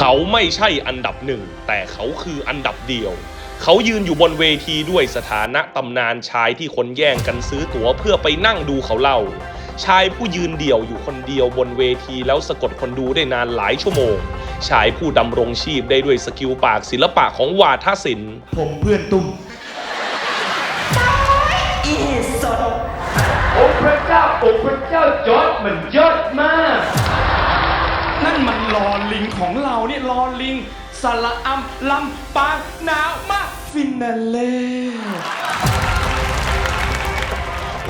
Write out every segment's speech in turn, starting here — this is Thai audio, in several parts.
เขาไม่ใช่อันดับหนึ่ง แต่เขาคืออันดับเดียว เขายืนอยู่บนเวทีด้วยสถานะตำนานชายที่คนแย่งกันซื้อตั๋วเพื่อไปนั่งดูเขาเล่า ชายผู้ยืนเดี่ยวอยู่คนเดียวบนเวทีแล้วสะกดคนดูได้นานหลายชั่วโมง ชายผู้ดำรงชีพได้ด้วยสกิลปากศิลปะของวาทศิลป์ ผมเพื่อนตุ้มอีเห็ดสดโอ้พระเจ้าโอ้พระเจ้าจอร์ดมันยอดมาก นั่นมัน ลอลิงของเราเนี่ยลอลิงสระอัมลำปางหนาวมากฟินาเล่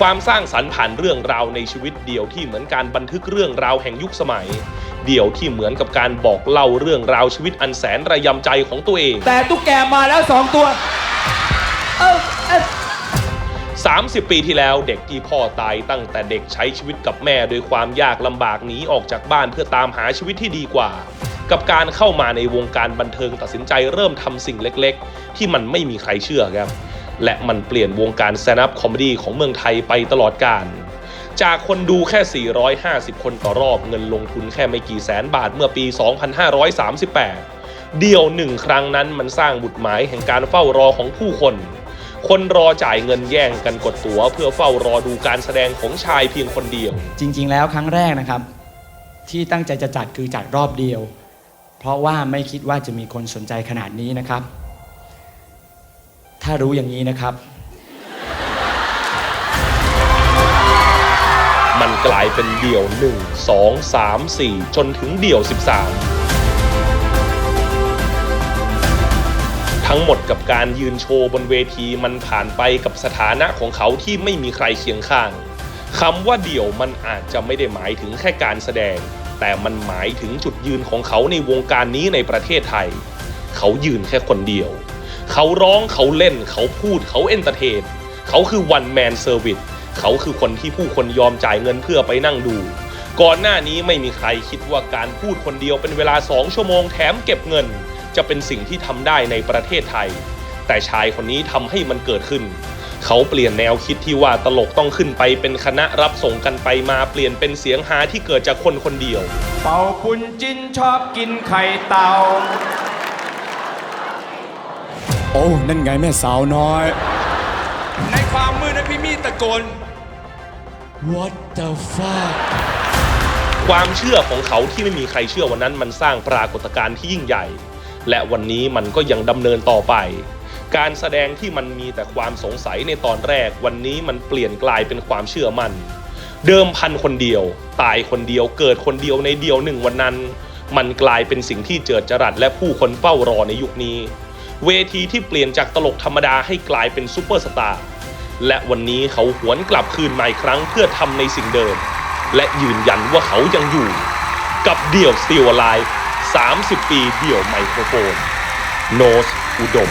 ความสร้างสรรค์ผ่านเรื่องราวในชีวิตเดี่ยวที่เหมือนการบันทึกเรื่องราวแห่งยุคสมัย เดี่ยวที่เหมือนกับการบอกเล่าเรื่องราวชีวิตอันแสนระยำใจของตัวเอง แต่ตุ๊กแกมาแล้วสองตัว เออเออ 30 ปีที่แล้วเด็กที่พ่อตายตั้งแต่เด็กใช้ชีวิตกับแม่โดยความยากลำบากหนีออกจากบ้านเพื่อตามหาชีวิตที่ดีกว่า กับการเข้ามาในวงการบันเทิงตัดสินใจเริ่มทำสิ่งเล็กๆ ที่มันไม่มีใครเชื่อครับ และมันเปลี่ยนวงการ stand up comedy ของเมืองไทยไปตลอดกาลจากคนดูแค่ 450 คนต่อรอบเงินลงทุนแค่ไม่กี่แสนบาทเมื่อปี 2538 เดียวหนึ่งครั้งนั้นมันสร้างบุตรหมายแห่งการเฝ้ารอของผู้คน คนรอจ่ายเงินแย่งกันกดตั๋ว เพื่อเฝ้ารอดูการแสดงของชายเพียงคนเดียว จริง ๆ แล้วครั้งแรกนะครับ ที่ตั้งใจจะจัดคือจัดรอบเดียว เพราะว่าไม่คิดว่าจะมีคนสนใจขนาดนี้นะครับ ถ้ารู้อย่างนี้นะครับ มันกลายเป็นเดี่ยว 1 2 3 4 จนถึงเดี่ยว 13 ทั้งหมดกับการยืนโชว์บนเวทีมันผ่านไปกับสถานะของเขาที่ไม่มีใครเคียงข้างคำว่าเดี่ยวมันอาจจะไม่ได้หมายถึงแค่การแสดง แต่มันหมายถึงจุดยืนของเขาในวงการนี้ในประเทศไทย เขายืนแค่คนเดียว เขาร้องเขาเล่น เขาพูดเขาเอนเตอร์เทนเขาคือวันแมนเซอร์วิสเขาคือคนที่ผู้คนยอมจ่ายเงินเพื่อไปนั่งดู ก่อนหน้านี้ไม่มีใครคิดว่าการพูดคนเดียวเป็นเวลา 2 ชั่วโมงแถมเก็บเงิน จะเป็นสิ่งที่ทำได้ในประเทศไทย แต่ชายคนนี้ทำให้มันเกิดขึ้น เขาเปลี่ยนแนวคิดที่ว่าตลกต้องขึ้นไปเป็นคณะรับส่งกันไปมาเปลี่ยนเป็นเสียงฮาที่เกิดจากคนคนเดียว เป่าปุนจินชอบกินไข่เต่า โอ้นั่นไงแม่สาวน้อย ในความมืดนะพี่มีตะโกน What the fuck ความเชื่อของเขาที่ไม่มีใครเชื่อวันนั้นมันสร้างปรากฏการณ์ที่ยิ่งใหญ่ และวันนี้มันก็ยังดำเนินต่อไป การแสดงที่มันมีแต่ความสงสัยในตอนแรก วันนี้มันเปลี่ยนกลายเป็นความเชื่อมัน่น เดิมพันคนเดียว ตายคนเดียวเกิดคนเดียวในเดียวหนึ่งวันนั้น มันกลายเป็นสิ่งที่เจิดจรัสและผู้คนเฝ้ารอในยุคนี้ เวทีที่เปลี่ยนจากตลกธรรมดาให้กลายเป็นซูเปอร์สตาร์และวันนี้เขาหวนกลับคืนมาอีกครั้งเพื่อทำในสิ่งเดิม และยืนยันว่าเขายังอยู่ กับเดี่ยว Still Alive 30 ปีเดี่ยวไมโครโฟน โนสอุดม